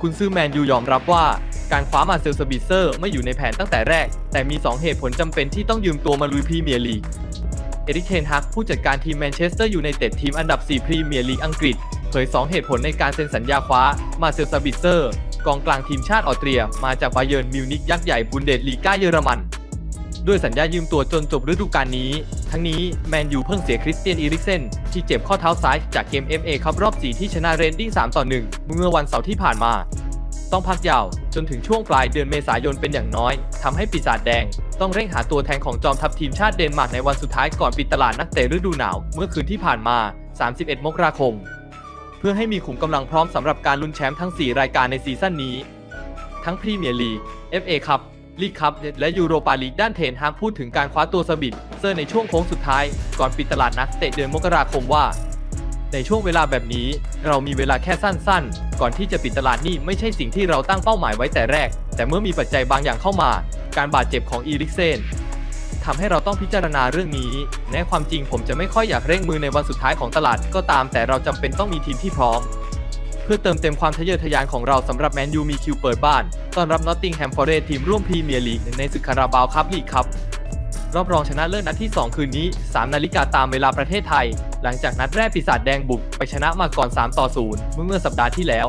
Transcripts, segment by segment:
คุณซื้อแมนยูยอมรับว่า การคว้ามาเซลสบิเซอร์ไม่อยู่ในแผนตั้งแต่แรก แต่มี 2 เหตุผลจำเป็นที่ต้องยืมตัวมาลุยพรีเมียร์ลีก เอริกเทนฮักผู้จัดการทีมแมนเชสเตอร์อยูไนเต็ดทีมอันดับ 4 พรีเมียร์ลีกอังกฤษ เผย 2 เหตุผลในการเซ็นสัญญาคว้ามาเซลซาบิเซอร์ กองกลางทีมชาติออสเตรีย มาจากบาเยิร์นมิวนิกยักษ์ใหญ่บุนเดสลีกาเยอรมัน ด้วยสัญญายืมตัวจนจบฤดูกาลนี้ ทั้งนี้แมนยูเพิ่งเสียคริสเตียนอีริกเซนที่เจ็บข้อเท้าซ้ายจากเกม FA ครับรอบ 4 ที่ชนะเรนดิ้ง3ต่อ1เมื่อวันเสาร์ที่ผ่านมา ต้องพักยาวจนถึงช่วงปลายเดือนเมษายนเป็นอย่างน้อยทำให้ปีศาจแดง ต้องเร่งหาตัวแทนของจอมทัพทีมชาติเดนมาร์กในวันสุดท้ายก่อนปิดตลาดนักเตะฤดูหนาวเมื่อคืนที่ผ่านมา 31 มกราคม เพื่อให้มีขุมกำลังพร้อมสำหรับการลุ้นแชมป์ทั้ง 4 รายการในซีซั่นนี้ ทั้งพรีเมียร์ลีก FA คัพ ลีกคัพและยูโรปาลีกด้านเทนฮากพูดถึงการคว้าตัวสบิดเซอร์ในช่วงโค้งสุดท้าย ก่อนปิดตลาดนักเตะเดือนมกราคมว่า ในช่วงเวลาแบบนี้ เรามีเวลาแค่สั้นๆ ก่อนที่จะปิดตลาดนี่ไม่ใช่สิ่งที่เราตั้งเป้าหมายไว้แต่แรก แต่เมื่อมีปัจจัยบางอย่างเข้ามา การบาดเจ็บของอีริกเซนทำให้เราต้องพิจารณาเรื่องนี้แม้ความจริงผมจะไม่ค่อยอยากเร่งมือในวันสุดท้ายของตลาดก็ตาม แต่เราจำเป็นต้องมีทีมที่พร้อม พื่อเติมเต็มความทะเยอทะยานของเราสำหรับแมนยูมีคิวเปิดบ้านต้อนรับนอตติงแฮมฟอร์เรสทีมร่วมพรีเมียร์ลีกในศึกคาราบาวครับลีกครับรอบรองชนะเลิศนัดที่ 2 คืนนี้ 3 นาฬิกาตามเวลาประเทศไทย หลังจากนัดแรกปีศาจแดงบุก ไปชนะมาก่อน 3 ต่อ 0 เมื่อเมื่อสัปดาห์ที่แล้ว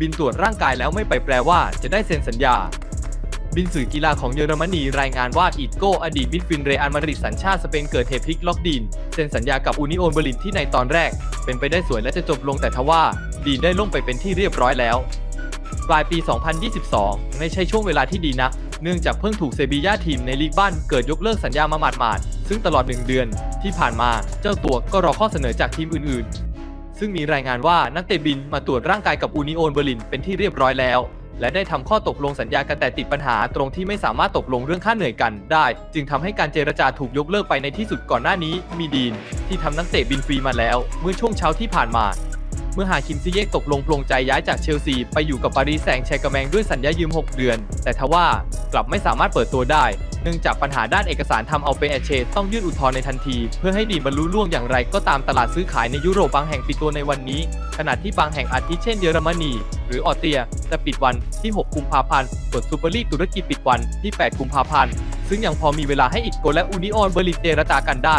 บินตรวจร่างกายแล้วไม่ไปแปลว่าจะได้เซ็นสัญญา บินสื่อกีฬาของเยอรมนีรายงานว่าอีดโกอดีตมิดฟิลด์เรอัลมาดริดสัญชาติสเปนเกิดเหตุพลิกล็อกดีนเซ็นสัญญากับอูนิโอนเบอร์ลินที่ในตอนแรก เป็นไปได้สวยและจะจบลงแต่ทว่า ดีนได้ล่มไปเป็นที่เรียบร้อยแล้ว ปลายปี 2022 ไม่ใช่ช่วงเวลาที่ดีนัก เนื่องจากเพิ่งถูกเซบีย่าทีมในลีกบ้านเกิดยกเลิกสัญญามาหมาดๆ ซึ่งตลอด 1 เดือนที่ผ่านมาเจ้าตัวก็รอข้อเสนอจากทีมอื่นๆ ซึ่งมีรายงานว่านักเตะบินมาตรวจร่างกายกับอูนิโอนเบอร์ลินเป็นที่เรียบร้อยแล้วและได้ทำข้อตกลงสัญญากันแต่ติดปัญหาตรงที่ไม่สามารถตกลงเรื่องค่าเหนื่อยกันได้ จึงทำให้การเจรจาถูกยกเลิกไปในที่สุดก่อนหน้านี้ มีดีน ที่ทำนักเตะบินฟรีมาแล้ว เมื่อช่วงเช้าที่ผ่านมา เมื่อฮาคิมซิเยกตกลงปลงใจย้ายจากเชลซี ไปอยู่กับปารีสแซงต์แชร์กแมงด้วยสัญญายืม 6 เดือน แต่ทว่ากลับไม่สามารถเปิดตัวได้ เนื่องจากปัญหาด้านเอกสารทำเอาเปเอเชต้องยื่นอุทธรณ์ในทันที เพื่อให้ดีบรรลุล่วงอย่างไรก็ตามตลาดซื้อขายในยุโรปบางแห่งปิดตัวในวันนี้ ขณะที่บางแห่งอาทิเช่นเยอรมนี หรือออสเตรียจะปิดวันที่ 6 กุมภาพันธ์ส่วนซูเปอร์ลีกตุรกีปิดวันที่ 8 กุมภาพันธ์ซึ่งยังพอมีเวลาให้อิตโกและอูนิออนเบอร์ลินเจรจากันได้